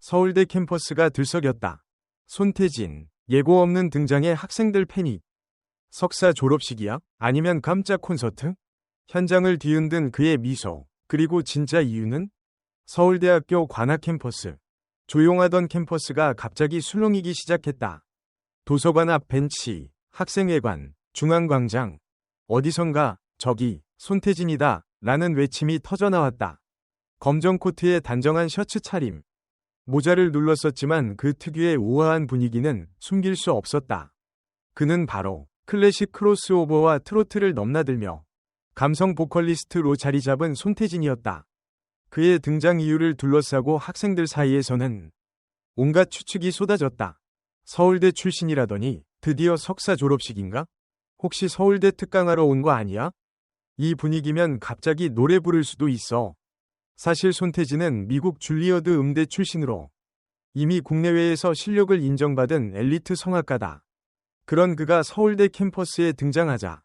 서울대 캠퍼스가 들썩였다. 손태진, 예고 없는 등장에 학생들 패닉. 석사 졸업식이야? 아니면 깜짝 콘서트? 현장을 뒤흔든 그의 미소. 그리고 진짜 이유는? 서울대학교 관악 캠퍼스. 조용하던 캠퍼스가 갑자기 술렁이기 시작했다. 도서관 앞 벤치, 학생회관, 중앙광장. 어디선가, 저기, 손태진이다, 라는 외침이 터져나왔다. 검정 코트에 단정한 셔츠 차림. 모자를 눌렀었지만 그 특유의 우아한 분위기는 숨길 수 없었다. 그는 바로 클래식 크로스오버와 트로트를 넘나들며 감성 보컬리스트로 자리 잡은 손태진이었다. 그의 등장 이유를 둘러싸고 학생들 사이에서는 온갖 추측이 쏟아졌다. 서울대 출신이라더니 드디어 석사 졸업식인가? 혹시 서울대 특강하러 온 거 아니야? 이 분위기면 갑자기 노래 부를 수도 있어. 사실 손태진은 미국 줄리어드 음대 출신으로 이미 국내외에서 실력을 인정받은 엘리트 성악가다. 그런 그가 서울대 캠퍼스에 등장하자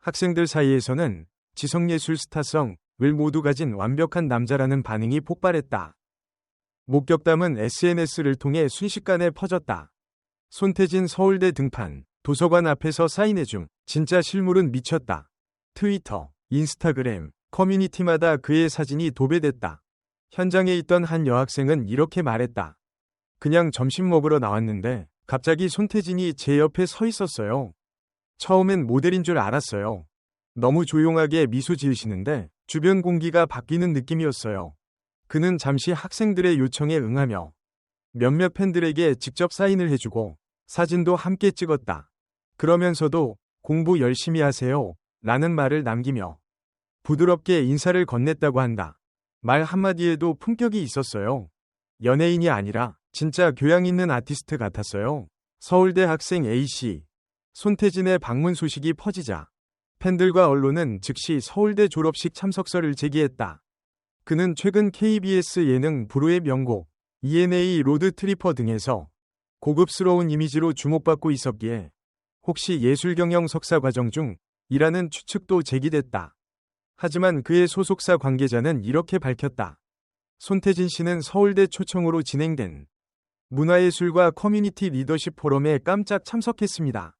학생들 사이에서는 지성예술 스타성을 모두 가진 완벽한 남자라는 반응이 폭발했다. 목격담은 SNS를 통해 순식간에 퍼졌다. 손태진 서울대 등판, 도서관 앞에서 사인해줌, 진짜 실물은 미쳤다. 트위터, 인스타그램, 커뮤니티마다 그의 사진이 도배됐다. 현장에 있던 한 여학생은 이렇게 말했다. 그냥 점심 먹으러 나왔는데 갑자기 손태진이 제 옆에 서 있었어요. 처음엔 모델인 줄 알았어요. 너무 조용하게 미소 지으시는데 주변 공기가 바뀌는 느낌이었어요. 그는 잠시 학생들의 요청에 응하며 몇몇 팬들에게 직접 사인을 해주고 사진도 함께 찍었다. 그러면서도 공부 열심히 하세요. 라는 말을 남기며 부드럽게 인사를 건넸다고 한다. 말 한마디에도 품격이 있었어요. 연예인이 아니라 진짜 교양 있는 아티스트 같았어요. 서울대 학생 A씨. 손태진의 방문 소식이 퍼지자 팬들과 언론은 즉시 서울대 졸업식 참석서를 제기했다. 그는 최근 KBS 예능 브로의 명곡 ENA 로드 트리퍼 등에서 고급스러운 이미지로 주목받고 있었기에 혹시 예술경영 석사 과정 중 이라는 추측도 제기됐다. 하지만 그의 소속사 관계자는 이렇게 밝혔다. 손태진 씨는 서울대 초청으로 진행된 문화예술과 커뮤니티 리더십 포럼에 깜짝 참석했습니다.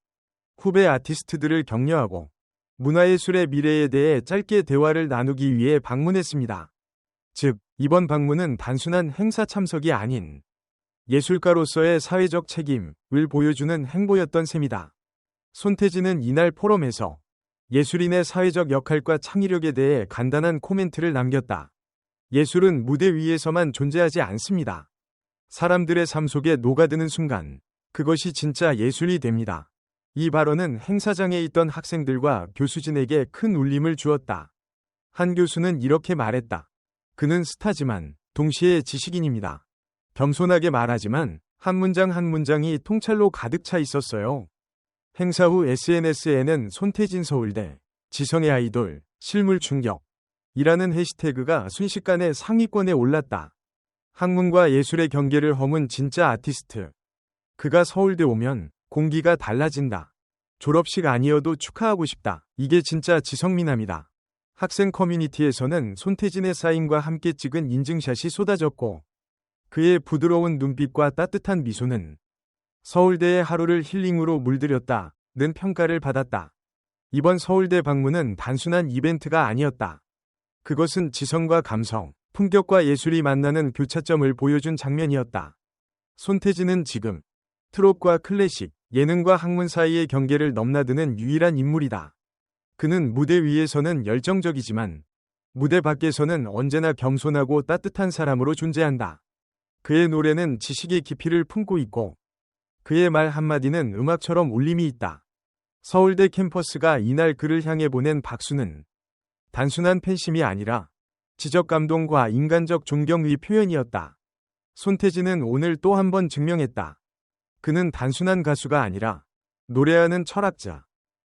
후배 아티스트들을 격려하고 문화예술의 미래에 대해 짧게 대화를 나누기 위해 방문했습니다. 즉, 이번 방문은 단순한 행사 참석이 아닌 예술가로서의 사회적 책임을 보여주는 행보였던 셈이다. 손태진은 이날 포럼에서 예술인의 사회적 역할과 창의력에 대해 간단한 코멘트를 남겼다. 예술은 무대 위에서만 존재하지 않습니다. 사람들의 삶 속에 녹아드는 순간, 그것이 진짜 예술이 됩니다. 이 발언은 행사장에 있던 학생들과 교수진에게 큰 울림을 주었다. 한 교수는 이렇게 말했다. 그는 스타지만 동시에 지식인입니다. 겸손하게 말하지만 한 문장 한 문장이 통찰로 가득 차 있었어요. 행사 후 SNS에는 손태진 서울대, 지성의 아이돌, 실물 충격, 이라는 해시태그가 순식간에 상위권에 올랐다. 학문과 예술의 경계를 허문 진짜 아티스트. 그가 서울대 오면 공기가 달라진다. 졸업식 아니어도 축하하고 싶다. 이게 진짜 지성미남이다. 학생 커뮤니티에서는 손태진의 사인과 함께 찍은 인증샷이 쏟아졌고 그의 부드러운 눈빛과 따뜻한 미소는 서울대의 하루를 힐링으로 물들였다 는 평가를 받았다. 이번 서울대 방문은 단순한 이벤트가 아니었다. 그것은 지성과 감성, 품격과 예술이 만나는 교차점을 보여준 장면이었다. 손태진은 지금 트롯과 클래식, 예능과 학문 사이의 경계를 넘나드는 유일한 인물이다. 그는 무대 위에서는 열정적이지만 무대 밖에서는 언제나 겸손하고 따뜻한 사람으로 존재한다. 그의 노래는 지식의 깊이를 품고 있고 그의 말 한마디는 음악처럼 울림이 있다. 서울대 캠퍼스가 이날 그를 향해 보낸 박수는 단순한 팬심이 아니라 지적 감동과 인간적 존경의 표현이었다. 손태진은 오늘 또 한 번 증명했다. 그는 단순한 가수가 아니라 노래하는 철학자,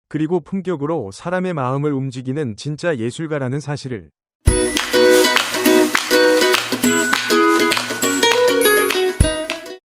그리고 품격으로 사람의 마음을 움직이는 진짜 예술가라는 사실을